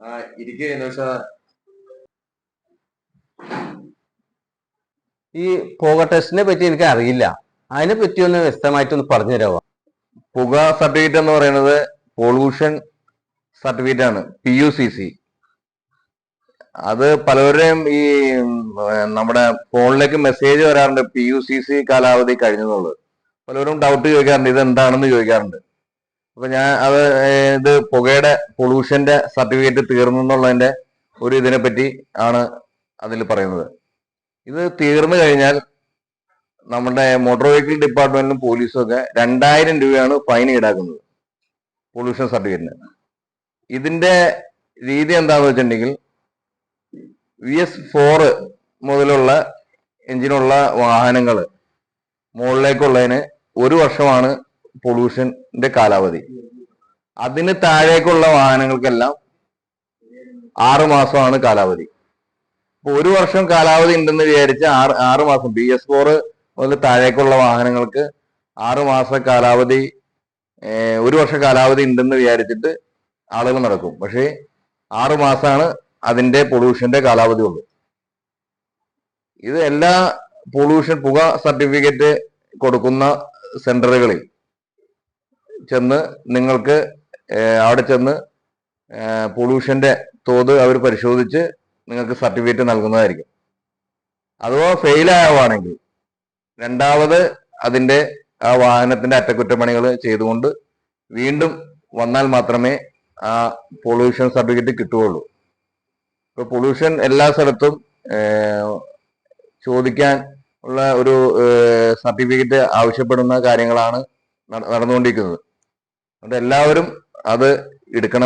ആ ഇരിക്കുക വെച്ചാ ഈ പുക ടെസ്റ്റിനെ പറ്റി എനിക്ക് അറിയില്ല. അതിനെ പറ്റി ഒന്ന് വ്യക്തമായിട്ടൊന്ന് പറഞ്ഞു തരാമോ പുക സർട്ടിഫിക്കറ്റ് എന്ന് പറയുന്നത് പൊള്യൂഷൻ സർട്ടിഫിക്കറ്റ് ആണ് പി യു സി സി അത് പലരുടെയും ഈ നമ്മുടെ ഫോണിലേക്ക് മെസ്സേജ് വരാറുണ്ട് പി യു സി സി കാലാവധി കഴിഞ്ഞെന്നുള്ളത്. പലരും ഡൗട്ട് ചോദിക്കാറുണ്ട് ഇത് എന്താണെന്ന് ചോദിക്കാറുണ്ട്. അപ്പൊ ഞാൻ അത് ഇത് പുകയുടെ പൊള്യൂഷന്റെ സർട്ടിഫിക്കറ്റ് തീർന്നു എന്നുള്ളതിന്റെ ഒരു ഇതിനെ പറ്റി ആണ് അതിൽ പറയുന്നത്. ഇത് തീർന്നു കഴിഞ്ഞാൽ നമ്മുടെ മോട്ടോർ വെഹിക്കിൾ ഡിപ്പാർട്ട്മെന്റിലും പോലീസും ഒക്കെ രണ്ടായിരം രൂപയാണ് ഫൈൻ ഈടാക്കുന്നത് പൊല്യൂഷൻ സർട്ടിഫിക്കറ്റിന് ഇതിന്റെ രീതി എന്താന്ന് വെച്ചിട്ടുണ്ടെങ്കിൽ വി എസ് ഫോർ മുതലുള്ള എഞ്ചിനുള്ള വാഹനങ്ങൾ മുകളിലേക്കുള്ളതിന് ഒരു വർഷമാണ് പൊല്യൂഷന്റെ കാലാവധി. അതിന് താഴേക്കുള്ള വാഹനങ്ങൾക്കെല്ലാം ആറു മാസമാണ് കാലാവധി. അപ്പൊ ഒരു വർഷം കാലാവധി ഉണ്ടെന്ന് വിചാരിച്ച് ആറ് ആറു മാസം ബി എസ് ഫോർ മുതൽ താഴേക്കുള്ള വാഹനങ്ങൾക്ക് ആറു മാസ കാലാവധി ഒരു വർഷ കാലാവധി ഉണ്ടെന്ന് വിചാരിച്ചിട്ട് ആളുകൾ നടക്കും. പക്ഷേ ആറു മാസമാണ് അതിന്റെ പൊള്യൂഷന്റെ കാലാവധി ഉള്ളൂ. ഇത് എല്ലാ പൊള്യൂഷൻ പുക സർട്ടിഫിക്കറ്റ് കൊടുക്കുന്ന സെന്ററുകളിൽ ചെന്ന് നിങ്ങൾക്ക് അവിടെ ചെന്ന് പൊള്യൂഷന്റെ തോത് അവർ പരിശോധിച്ച് നിങ്ങൾക്ക് സർട്ടിഫിക്കറ്റ് നൽകുന്നതായിരിക്കും. അഥവാ ഫെയിലാവുകയാണെങ്കിൽ രണ്ടാമത് അതിന്റെ ആ വാഹനത്തിന്റെ അറ്റകുറ്റപ്പണികൾ ചെയ്തുകൊണ്ട് വീണ്ടും വന്നാൽ മാത്രമേ ആ പൊല്യൂഷൻ സർട്ടിഫിക്കറ്റ് കിട്ടുകയുള്ളൂ. ഇപ്പൊ പൊല്യൂഷൻ എല്ലാ സ്ഥലത്തും ചോദിക്കാൻ ഉള്ള ഒരു സർട്ടിഫിക്കറ്റ് ആവശ്യപ്പെടുന്ന കാര്യങ്ങളാണ് നട- നടന്നുകൊണ്ടിരിക്കുന്നത്. അതുകൊണ്ട് എല്ലാവരും അത് എടുക്കണം.